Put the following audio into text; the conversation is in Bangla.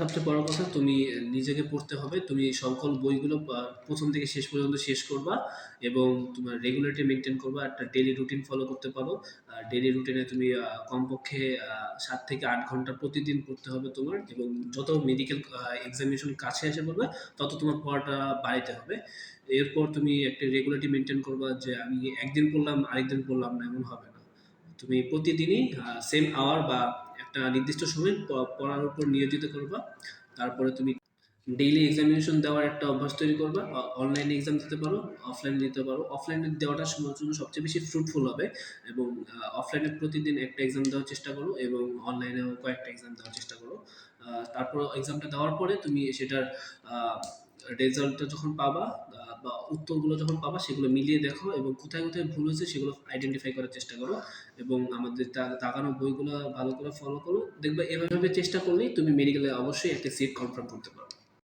সবচেয়ে বড় কথা, তুমি নিজেকে পড়তে হবে। তুমি সকল বইগুলো প্রথম থেকে শেষ পর্যন্ত শেষ করবা এবং তোমার রেগুলারিটি মেনটেন করবা। একটা ডেলি রুটিন ফলো করতে পারো। ডেলি রুটিনে তুমি কমপক্ষে সাত থেকে আট ঘণ্টা প্রতিদিন পড়তে হবে তোমার এবং যত মেডিকেল এক্সামিনেশন কাছে এসে পড়বে, তত তোমার পড়াটা বাড়াইতে হবে। এরপর তুমি একটা রেগুলারিটি মেনটেন করবা যে, আমি একদিন পড়লাম, আরেকদিন পড়লাম না, এমন হবে না। তুমি প্রতিদিনই সেম আওয়ার বা একটা নির্দিষ্ট সময় পড়ার উপর নিয়োজিত করবা। তারপরে তুমি ডেইলি এক্সামিনেশন দেওয়ার একটা অভ্যাস তৈরি করবা। অনলাইনে এক্সাম দিতে পারো অফলাইনে দিতে পারো। অফলাইনে দেওয়াটা সময়ের জন্য সবচেয়ে বেশি ফ্রুটফুল হবে এবং অফলাইনে প্রতিদিন একটা এক্সাম দেওয়ার চেষ্টা করো এবং অনলাইনেও কয়েকটা এক্সাম দেওয়ার চেষ্টা করো। তারপর এক্সামটা দেওয়ার পরে তুমি সেটার রেজাল্টটা যখন পাবা বা উত্তরগুলো যখন পাবা, সেগুলো মিলিয়ে দেখো এবং কোথায় কোথায় ভুল হয়েছে সেগুলো আইডেন্টিফাই করার চেষ্টা করো এবং আমাদের তাকানো বইগুলো ভালো করে ফলো করো। দেখবে এভাবে চেষ্টা করলেই তুমি মেডিকেলে অবশ্যই একটা সিট কনফার্ম করতে পারো